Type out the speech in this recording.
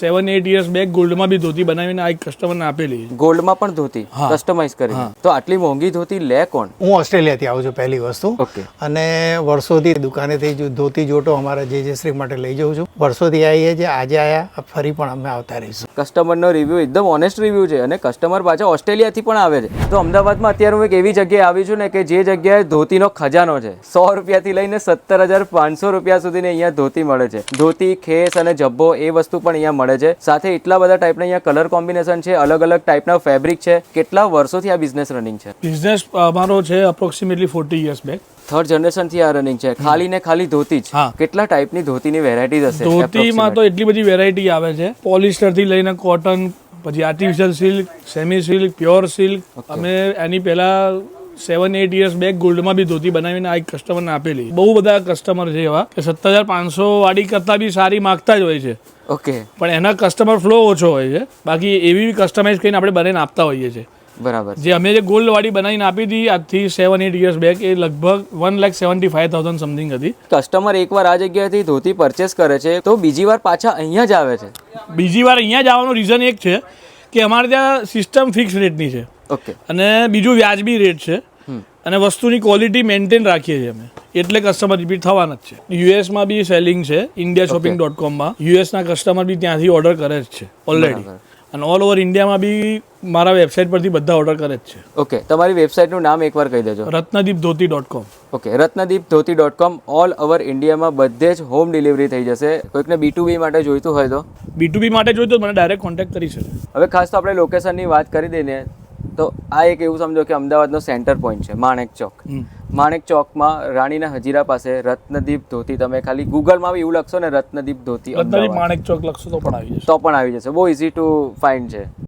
સેવન eight years back ગોલ્ડમાં બી ધોતી બનાવીને આ એક કસ્ટમરને આપેલી ગોલ્ડમાં પણ ધોતી કસ્ટમાઇઝ કરી. તો આટલી મોંઘી ધોતી લે કોણ? હું ઓસ્ટ્રેલિયાથી આવું છું પહેલી વસ્તુ. ઓકે અને વર્ષોથી દુકાનેથી જો ધોતી જોટો અમારા જે જે શ્રી માટે લઈ જઉં છું. વર્ષોથી આવીએ છીએ આજે આયા ફરી પણ અમે આવતા રહીશું. કસ્ટમરનો રિવ્યુ એકદમ ઓનેસ્ટ રિવ્યુ છે અને કસ્ટમર પાછા ઓસ્ટ્રેલિયાથી પણ આવે છે. તો અમદાવાદમાં અત્યારે હું એક એવી જગ્યાએ આવી છું ને કે જે જગ્યાએ ધોતીનો ખજાનો છે. સો રૂપિયાથી લઈને સત્તર હજાર પાંચસો રૂપિયા સુધીની અહીંયા ધોતી મળે છે. ધોતી ખેસ અને જબ્બો એ વસ્તુ પણ અહીંયા મળે છે. સાથે એટલા બધા ટાઈપના અહીંયા કલર કોમ્બિનેશન છે અલગ અલગ ટાઈપના ફેબ્રિક છે. કેટલા વર્ષોથી આ બિઝનેસ રનિંગ છે? બિઝનેસ અમારો છે approximately forty years back third જનરેશનથી આ રનિંગ છે. ખાલી ને ખાલી ધોતી જ. કેટલા ટાઈપની ધોતીની વેરાયટીઝ હશે? ધોતીમાં તો એટલી બધી વેરાયટી આવે છે. પોલિસ્ટરથી લઈને કોટન પછી artificial silk semi silk pure silk અમે એની પહેલા સેવન એટ યર્સ બેક ગોલ્ડમાં બી ધોતી બનાવીને આ એક કસ્ટમરને આપેલી. બહુ બધા કસ્ટમર છે એવા કે સત્તર હજાર પાંચસો વાળી કરતાં બી સારી માગતા જ હોય છે. ઓકે. પણ એના કસ્ટમર ફ્લો ઓછો હોય છે. બાકી એવી કસ્ટમાઇઝ કરીને આપણે બનાવીને આપતા હોઈએ છીએ. બરાબર. જે અમે જે ગોલ્ડ વાળી બનાવીને આપી હતી આજથી સેવન એટ યર્સ બેક એ લગભગ one lakh seventy five thousand something હતી. કસ્ટમર એકવાર આ જગ્યાએથી ધોતી પરચેસ કરે છે તો બીજી વાર પાછા અહીંયા જ આવે છે. બીજી વાર અહીંયા જ આવવાનું રીઝન એક છે કે અમારે ત્યાં સિસ્ટમ ફિક્સ રેટની છે. ઓકે. અને બીજું વ્યાજબી રેટ છે. અને વસ્તુની ક્વોલિટી મેન્ટેન રાખીએ છીએ અમે. એટલે કસ્ટમર રિપીટ થવાના જ છે. યુએસમાં બી સેલિંગ છે ઇન્ડિયા શોપિંગ ડોટ કોમમાં યુએસના કસ્ટમર બી ત્યાંથી ઓર્ડર કરે જ છે ઓલરેડી અને ઓલ ઓવર ઇન્ડિયામાં બી મારા વેબસાઇટ પરથી બધા ઓર્ડર કરે જ છે. ઓકે તમારી વેબસાઇટનું નામ એકવાર કહી દેજો. Ratnadeep dhoti dot com okay Ratnadeep dhoti dot com all over ઇન્ડિયામાં બધે જ હોમ ડિલિવરી થઈ જશે. કોઈકને બી ટુ બી માટે જોઈતું હોય તો? બી ટુ બી માટે જોઈતું તો મને ડાયરેક્ટ કોન્ટેક્ટ કરી શકે. હવે ખાસ તો આપણે લોકેશનની વાત કરી દઈએ. તો આ એક એવું સમજો કે અમદાવાદનો સેન્ટર પોઈન્ટ છે માણેક ચોક. માણેક ચોકમાં રાણીના હજીરા પાસે રત્નદીપ ધોતી તમે ખાલી ગૂગલમાં બી એવું લખશો ને રત્નદીપ ધોતી માણેક ચોક લખશો તો પણ આવી જશે. તો પણ આવી જશે. બહુ ઇઝી ટુ ફાઇન્ડ છે.